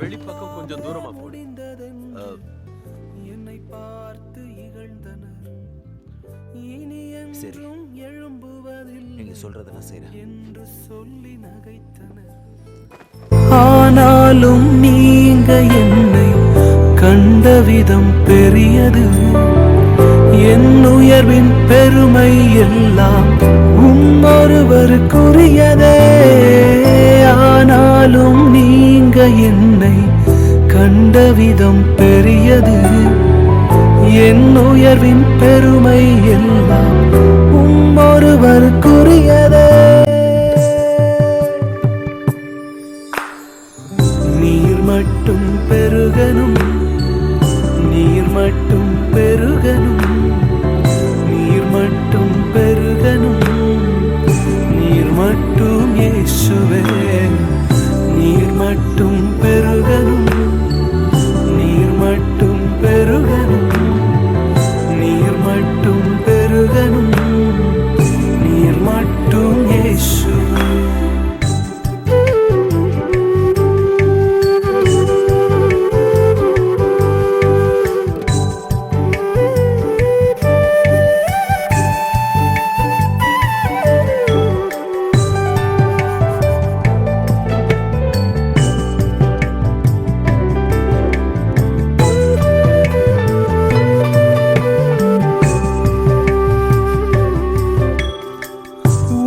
வெளிப்பக்கம் கொஞ்சம் தூரமா என்னை பார்த்து இகழ்ந்தனர் இனி. என்றும் எழும்புவதில்லை நீங்க சொல்றத நான் செய்றேன். என்று சொல்லி நகைத்தனர் ஆனாலும் நீங்க என்னை கண்ட விதம் பெரியது. என் உயர்வின் பெருமை எல்லாம் உம்மொருவருக்குரியதே ஆனாலும் நீங்க என்னை கண்ட விதம் பெரியது. என் உயர்வின் பெருமை எல்லாம் உம்மொருவருக்குரியதே. நீர் மட்டும் பெருகனும் நீர் மட்டும் பெரு நீர்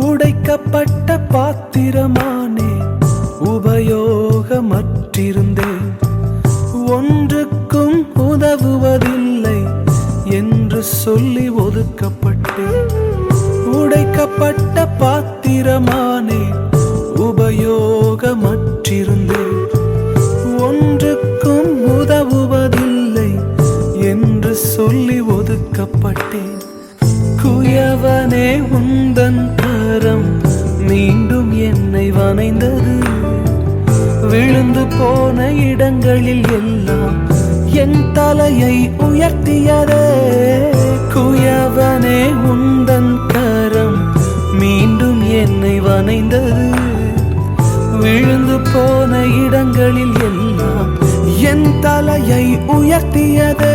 உடைக்கப்பட்ட பாத்திரமானே உபயோகமற்றிருந்தேன் ஒன்றுக்கும் உதவுவதில்லை என்று சொல்லி ஒதுக்கப்பட்டேன் உடைக்கப்பட்ட பாத்திரமானே உபயோகமற்றிருந்தேன் ஒன்றுக்கும் உதவுவதில்லை என்று சொல்லி ஒதுக்கப்பட்டேன் குயவனே உந்தன் கரம் மீண்டும் என்னை வனைந்தது விழுந்து போன இடங்களில் எல்லாம் என் தலையை உயர்த்தியதே. குயவனே உந்தன் கரம் மீண்டும் என்னை வனைந்தது விழுந்து போன இடங்களில் எல்லாம் என் தலையை உயர்த்தியதே.